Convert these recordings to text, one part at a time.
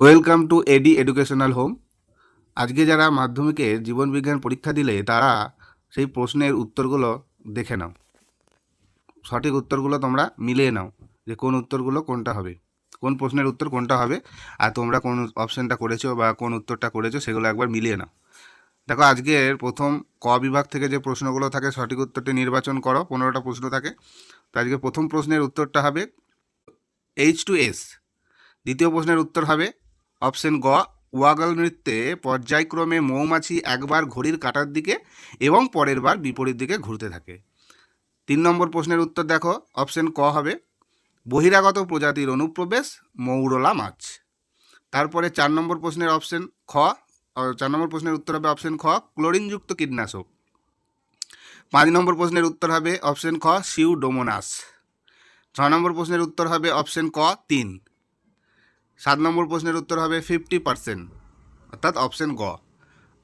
Welcome to AD educational home আজকে যারা মাধ্যমিকে জীবনবিজ্ঞান পরীক্ষা দিলে, তারা সেই প্রশ্নের উত্তরগুলো দেখে নাও। সঠিক উত্তরগুলো তোমরা মিলিয়ে নাও যে কোন উত্তরগুলো কোনটা হবে। কোন প্রশ্নের উত্তর কোনটা হবে আর তোমরা কোন অপশানটা করেছ বা কোন উত্তরটা করেছ সেগুলো একবার মিলিয়ে নাও। দেখো, আজকের প্রথম ক বিভাগ থেকে যে প্রশ্নগুলো থাকে, সঠিক উত্তরটি নির্বাচন করো, পনেরোটা প্রশ্ন থাকে। তো আজকে প্রথম প্রশ্নের উত্তরটা হবে এইচ টু এস দ্বিতীয় প্রশ্নের উত্তর হবে অপশন গ ওয়াগল নৃত্যে পর্যায়ক্রমে মৌমাছি একবার ঘড়ির কাঁটার দিকে এবং পরের বার বিপরীত দিকে ঘুরতে থাকে। তিন নম্বর প্রশ্নের উত্তর দেখো, অপশন ক হবে, বহিরাগত প্রজাতির অনুপ্রবেশ, মৌরলা মাছ। তারপরে চার নম্বর প্রশ্নের অপশন খ চার নম্বর প্রশ্নের উত্তর হবে অপশন খ, ক্লোরিনযুক্ত কীটনাশক। পাঁচ নম্বর প্রশ্নের উত্তর হবে অপশন খ, সিউডোমোনাস। ছ নম্বর প্রশ্নের উত্তর হবে অপশন ক, তিন। সাত নম্বর প্রশ্নের উত্তর হবে ফিফটি পার্সেন্ট অর্থাৎ অপশন গ।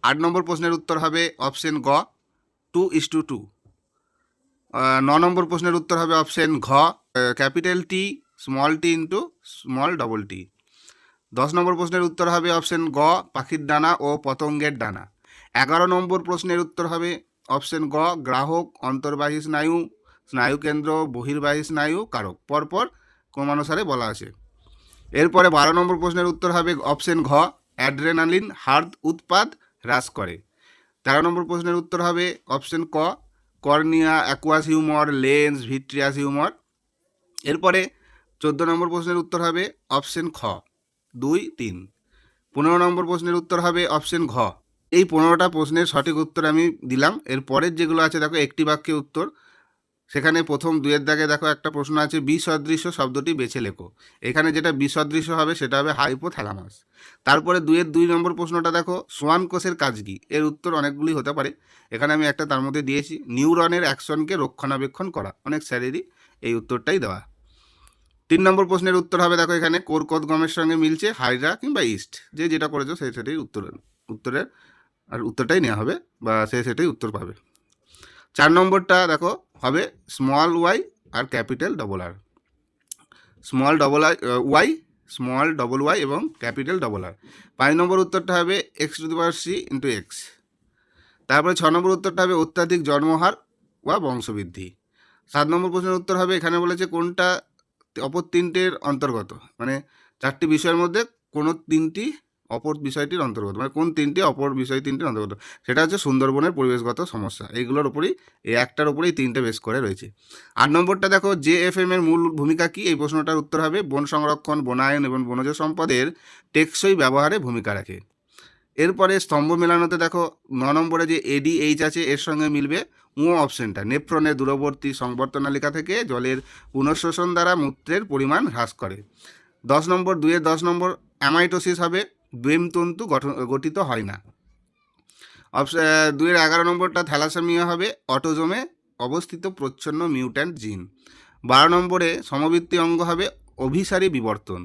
আট নম্বর প্রশ্নের উত্তর হবে অপশন গ টু ইস টু টু ন নম্বর প্রশ্নের উত্তর হবে অপশন ঘ capital T small T into small double T দশ নম্বর প্রশ্নের উত্তর হবে অপশন গ, পাখির ডানা ও পতঙ্গের ডানা। এগারো নম্বর প্রশ্নের উত্তর হবে অপশন গ, গ্রাহক, অন্তর্বাহী স্নায়ু, স্নায়ুকেন্দ্র, বহির্বাহী স্নায়ু, কারক। পরপর ক্রমানুসারে বলা আছে। এরপরে বারো নম্বর প্রশ্নের উত্তর হবে অপশন ঘ, অ্যাড্রেনালিন, হার্দ উৎপাদ হ্রাস করে। তেরো নম্বর প্রশ্নের উত্তর হবে অপশন ক, cornea, aqueous humour, lens, vitreous humour. এরপরে চোদ্দ নম্বর প্রশ্নের উত্তর হবে অপশন খ, দুই, তিন। পনেরো নম্বর প্রশ্নের উত্তর হবে অপশন ঘ। এই পনেরোটা প্রশ্নের সঠিক উত্তর আমি দিলাম। এর পরের যেগুলো আছে, দেখো একটি বাক্যে উত্তর সেখানে প্রথম দুয়ের দাগে দেখো একটা প্রশ্ন আছে, বিসদৃশ্য শব্দটি বেছে লেখো। এখানে যেটা বিসদৃশ্য হবে সেটা হবে হাইপোথ্যালামাস তারপরে দুয়ের দুই নম্বর প্রশ্নটা দেখো, সোয়ান কোষের কাজ কি? এর উত্তর অনেকগুলি হতে পারে। এখানে আমি একটা তার মধ্যে দিয়েছি, নিউরনের অ্যাকশনকে রক্ষণাবেক্ষণ করা। অনেক স্যারেরই এই উত্তরটাই দেওয়া। তিন নম্বর প্রশ্নের উত্তর হবে দেখো এখানে কোরকত গমের সঙ্গে মিলছে হাইড্রা কিংবা ইস্ট। যে যেটা করেছ সেই সেটাই উত্তর, উত্তরের আর উত্তরটাই নেওয়া হবে বা সে সেটাই উত্তর পাবে। চার নম্বরটা দেখো হবে small Y R capital double R small double I Y small double Y এবং ক্যাপিটাল ডবল আর পাঁচ নম্বর উত্তরটা হবে X to the power C into X তারপরে ছ নম্বর উত্তরটা হবে অত্যাধিক জন্মহার বা বংশবৃদ্ধি। সাত নম্বর প্রশ্নের উত্তর হবে এখানে বলেছে কোনটা অপর তিনটের অন্তর্গত। মানে চারটি বিষয়ের মধ্যে কোনো তিনটি অপর বিষয়টির অন্তর্গত মানে কোন তিনটি অপর বিষয় তিনটির অন্তর্গত? সেটা হচ্ছে সুন্দরবনের পরিবেশগত সমস্যা। এইগুলোর উপরেই, এই একটার উপরেই তিনটে বেশ করে রয়েছে। আট নম্বরটা দেখো জে এফ এম এর মূল ভূমিকা কি? এই প্রশ্নটার উত্তর হবে, বন সংরক্ষণ, বনায়ন এবং বনজ সম্পদের টেকসই ব্যবহারে ভূমিকা রাখে। এরপরে স্তম্ভ মেলানোতে দেখো, ন নম্বরে যে এডিএইচ আছে, এর সঙ্গে মিলবে ও অপশনটা নেফ্রনের দূরবর্তী সংবর্তনালিকা থেকে জলের পুনঃশোষণ দ্বারা মূত্রের পরিমাণ হ্রাস করে। দশ নম্বর, দুইয়ের দশ নম্বর, অ্যামাইটোসিস হবে ব্রেমতন্তু গঠন, গঠিত হয় না। অপশন দুইয়ের এগারো নম্বরটা থ্যালাসেমিয়া হবে, অটোজোমে অবস্থিত প্রচ্ছন্ন মিউট্যান্ট জিন। বারো নম্বরে সমবৃত্তি অঙ্গ হবে, অভিসারী বিবর্তন।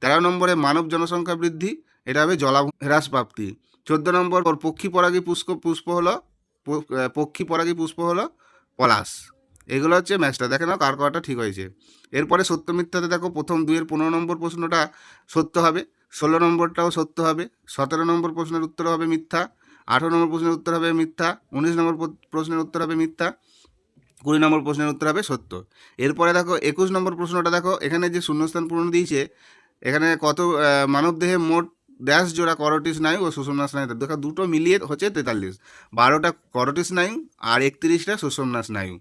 তেরো নম্বরে মানব জনসংখ্যা বৃদ্ধি, এটা হবে জলা হ্রাস প্রাপ্তি। চোদ্দ নম্বর পক্ষী পরাগী পুষ্প পুষ্প হলো পক্ষী পরাগী পুষ্প হলো পলাশ। এগুলো হচ্ছে ম্যাচটা, দেখে নাও কার করাটা ঠিক হয়েছে। এরপরে সত্য মিথ্যাতে দেখো, প্রথম দুইয়ের পনেরো নম্বর প্রশ্নটা সত্য হবে। ষোলো নম্বরটাও সত্য হবে, সতেরো নম্বর প্রশ্নের উত্তর হবে মিথ্যা, আঠেরো নম্বর প্রশ্নের উত্তর হবে মিথ্যা, উনিশ নম্বর প্রশ্নের উত্তর হবে মিথ্যা, কুড়ি নম্বর প্রশ্নের উত্তর হবে সত্য। এরপরে দেখো, একুশ নম্বর প্রশ্নটা দেখো, এখানে যে শূন্যস্থান পূরণ দিয়েছে, এখানে কত মানবদেহে মোট ড্যাশ জোড়া করটি স্নায়ু ও সুষমনা স্নায়ু দেখো, দুটো মিলিয়ে হচ্ছে তেতাল্লিশ। বারোটা করটি স্নায়ু আর একত্রিশটা সুষমনা স্নায়ু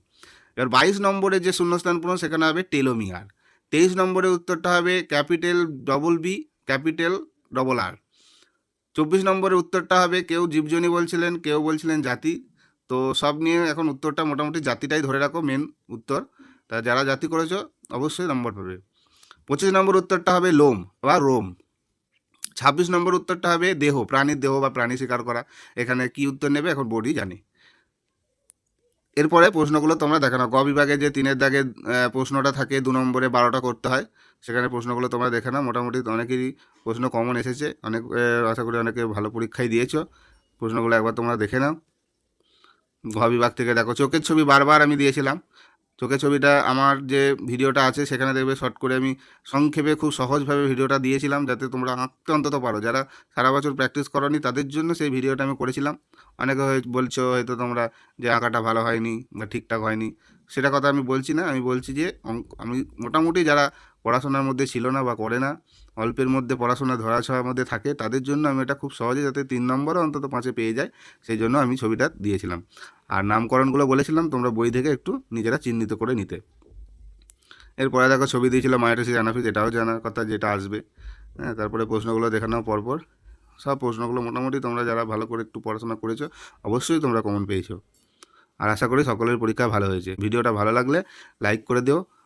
এবার বাইশ নম্বরে যে শূন্যস্থান পূরণ, সেখানে হবে টেলোমিয়ার। তেইশ নম্বরের উত্তরটা হবে capital double B capital double R চব্বিশ নম্বরের উত্তরটা হবে, কেউ জীবজনী বলছিলেন, কেউ বলছিলেন জাতি। তো সব নিয়ে এখন উত্তরটা মোটামুটি জাতিটাই ধরে রাখো মেন উত্তর। তা যারা জাতি করেছ, অবশ্যই নম্বর পাবে। পঁচিশ নম্বর উত্তরটা হবে লোম, বা রোম। ছাব্বিশ নম্বর উত্তরটা হবে দেহ, প্রাণীর দেহ বা প্রাণী শিকার করা। এখানে কি উত্তর নেবে? এখন বোর্ডই জানি। এরপরে প্রশ্নগুলো তোমরা দেখে নাও। গ বিভাগে যে তিনের দাগে প্রশ্নটা থাকে, দু নম্বরে বারোটা করতে হয়। সেখানে প্রশ্নগুলো তোমরা দেখে নাও। মোটামুটি অনেকেরই প্রশ্ন কমন এসেছে। অনেক আশা করি অনেকে ভালো পরীক্ষাই দিয়েছ। প্রশ্নগুলো একবার তোমরা দেখে নাও। ঘ বিভাগ থেকে দেখো, চোখের ছবি বারবার আমি দিয়েছিলাম। চোখে ছবিটা আমার যে ভিডিওটা আছে, সেখানে দেখবে শর্ট করে আমি সংক্ষেপে খুব সহজভাবে ভিডিওটা দিয়েছিলাম, যাতে তোমরা আঁকতে অন্তত পারো। যারা সারা বছর প্র্যাকটিস করনি, তাদের জন্য সেই ভিডিওটা আমি করেছিলাম। অনেকে বলছো, হয়তো তোমরা যে আঁকাটা ভালো হয়নি বা ঠিকঠাক হয়নি। সেটা কথা আমি বলছি না। আমি বলছি যে আমি মোটামুটি যারা পড়াশোনার মধ্যে ছিল না বা করে না, অল্পের মধ্যে পড়াশোনা ধরাছোঁয়ার মধ্যে থাকে, তাদের জন্য আমি এটা খুব সহজে যাতে তিন নম্বরও অন্তত পাঁচে পেয়ে যায় সেই জন্য আমি ছবিটা দিয়েছিলাম। আর নামকরণগুলো বলেছিলাম, তোমরা বই থেকে একটু নিজেরা চিহ্নিত করে নিতে। এরপরে দেখো ছবি দিয়েছিল মাইটোসিস অ্যানাফিস এটাও জানার কথা যেটা আসবে। হ্যাঁ তারপরে প্রশ্নগুলো দেখানো পরপর সব প্রশ্নগুলো মোটামুটি তোমরা যারা ভালো করে একটু পড়াশোনা করেছ, অবশ্যই তোমরা কমন পেয়েছ। আর আশা করি সকলের পরীক্ষা ভালো হয়েছে। ভিডিওটা ভালো লাগলে লাইক করে দিও